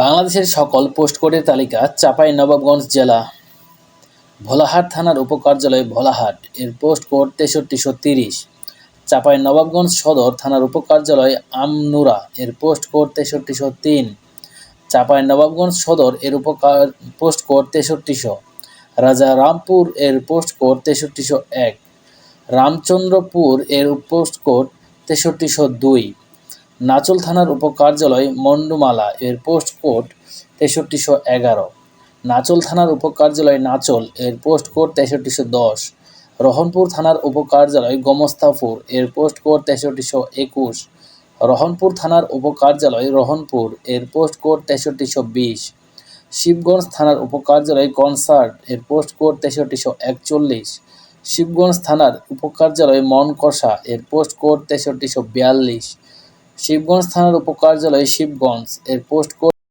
বাংলাদেশের সকল পোস্ট কোডের তালিকা চাঁপাই নবাবগঞ্জ জেলা। ভোলাহাট থানার উপকার্যালয় ভোলাহাট, এর পোস্ট কোড তেষট্টিশো তিরিশ চাঁপাই নবাবগঞ্জ সদর থানার উপকার্যালয় আমনুরা, এর পোস্ট কোড তেষট্টিশো তিন চাঁপাই নবাবগঞ্জ সদর, এর উপকার, পোস্ট কোড তেষট্টিশো রাজা রামপুর, এর পোস্ট কোড তেষট্টিশো এক। রামচন্দ্রপুর, এর পোস্ট কোড তেষট্টিশো দুই। নাচল থানার উপকার্যালয় মন্ডুমালা এর পোস্ট কোড তেষট্টিশো এগারো। নাচল থানার উপকার্যালয় নাচল এর পোস্ট কোড তেষট্টিশো দশ। রহনপুর থানার উপকার্যালয় গোমস্তাপুর এর পোস্ট কোড তেষট্টিশো একুশ। রহনপুর থানার উপকার্যালয় রহনপুর এর পোস্ট কোড তেষট্টিশো বিশ। শিবগঞ্জ থানার উপকার্যালয় কনসার্ট এর পোস্ট কোড তেষট্টিশো একচল্লিশ। শিবগঞ্জ থানার উপকার্যালয় মনকষা এর পোস্ট কোড তেষট্টিশো বিয়াল্লিশ। শিবগঞ্জ থানার উপকার্যালয় শিবগঞ্জ এর পোস্ট কোড